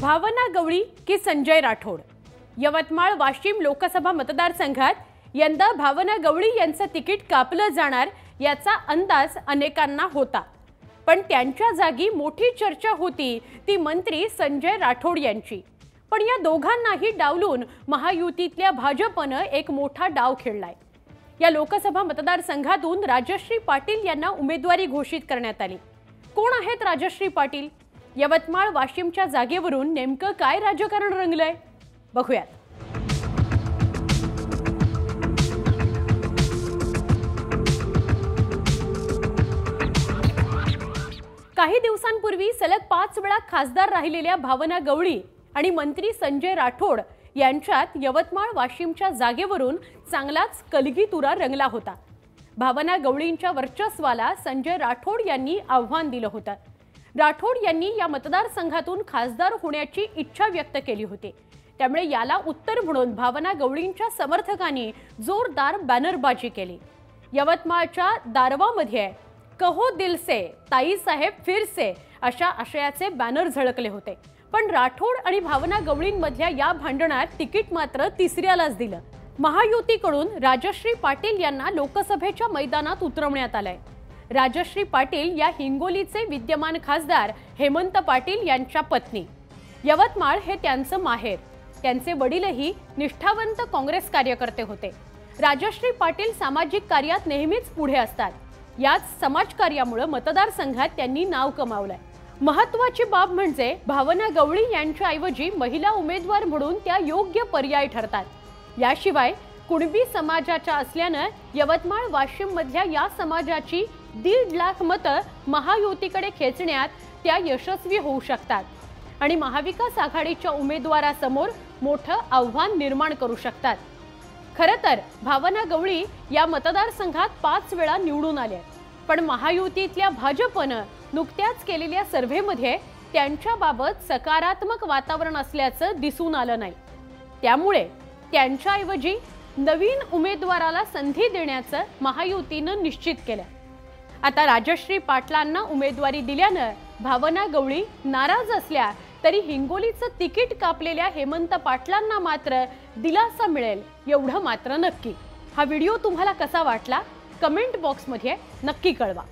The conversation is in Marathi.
भावना गवळी की संजय राठोड? यवतमाळ वाशिम लोकसभा मतदारसंघात यंदा भावना गवळी यांचं तिकीट कापलं जाणार याचा अंदाज अनेकांना होता. पण त्यांच्या जागी मोठी चर्चा होती ती मंत्री संजय राठोड यांची. पण या दोघांनाही डावलून महायुतीतल्या भाजपनं एक मोठा डाव खेळलाय. या लोकसभा मतदारसंघातून राजश्री पाटील यांना उमेदवारी घोषित करण्यात आली. कोण आहेत राजश्री पाटील? यवतमाळ वाशिमच्या जागेवरून नेमकं काय राजकारण रंगलंय? बघूयात. काही दिवसांपूर्वी सलग पाच वेळा खासदार राहिलेल्या भावना गवळी आणि मंत्री संजय राठोड यांच्यात यवतमाळ वाशिमच्या जागेवरून चांगलाच कलगीतुरा रंगला होता. भावना गवळींच्या वर्चस्वाला संजय राठोड यांनी आव्हान दिलं होतं. राठोड यांनी या मतदारसंघातून खासदार होण्याची इच्छा व्यक्त केली होती. त्यामुळे याला उत्तर म्हणून भावना गवळींच्या समर्थकांनी जोरदार बॅनरबाजी केली. यवतमाळच्या दारवामध्ये कहो दिल से ताई साहेब फिर से अशा आशयाचे बॅनर झळकले होते. पण राठोड आणि भावना गवळींमधल्या या भांडणात तिकीट मात्र तिसऱ्यालाच दिलं. महायुतीकडून राजश्री पाटील यांना लोकसभेच्या मैदानात उतरवण्यात आलंय. राजश्री पाटील या हिंगोलीचे विद्यमान खासदार हेमंत पाटील यांच्या पत्नी. यवतमाळ हे त्यांचं माहेर. त्यांचे वडीलही निष्ठावंत काँग्रेस कार्यकर्ते होते. राजश्री पाटील सामाजिक कार्यात नेहमीच पुढे असतात. याच समाजकार्यामुळे मतदारसंघात त्यांनी नाव कमावलंय. महत्वाची बाब म्हणजे भावना गवळी यांच्याऐवजी महिला उमेदवार म्हणून त्या योग्य पर्याय ठरतात. याशिवाय कुणबी समाजाच्या असल्यानं यवतमाळ वाशिम मधल्या या समाजाची दीड लाख मतं महायुतीकडे खेचण्यात त्या यशस्वी होऊ शकतात. आणि महाविकास आघाडीच्या उमेदवारासमोर मोठं आव्हान निर्माण करू शकतात. खरं तर भावना गवळी या मतदारसंघात पाच वेळा निवडून आल्या पण महायुतीतल्या भाजपनं नुकत्याच केलेल्या सर्व्हेमध्ये त्यांच्याबाबत सकारात्मक वातावरण असल्याचं दिसून आलं नाही. त्यामुळे त्यांच्याऐवजी नवीन उमेदवाराला संधी देण्याचं महायुतीनं निश्चित केलं आता राजश्री पाटलांना उमेदवारी दिल्यानं भावना गवळी नाराज असल्या तरी हिंगोलीचं तिकीट कापलेल्या हेमंत पाटलांना मात्र दिलासा मिळेल एवढं मात्र नक्की. हा व्हिडिओ तुम्हाला कसा वाटला? कमेंट बॉक्समध्ये नक्की कळवा.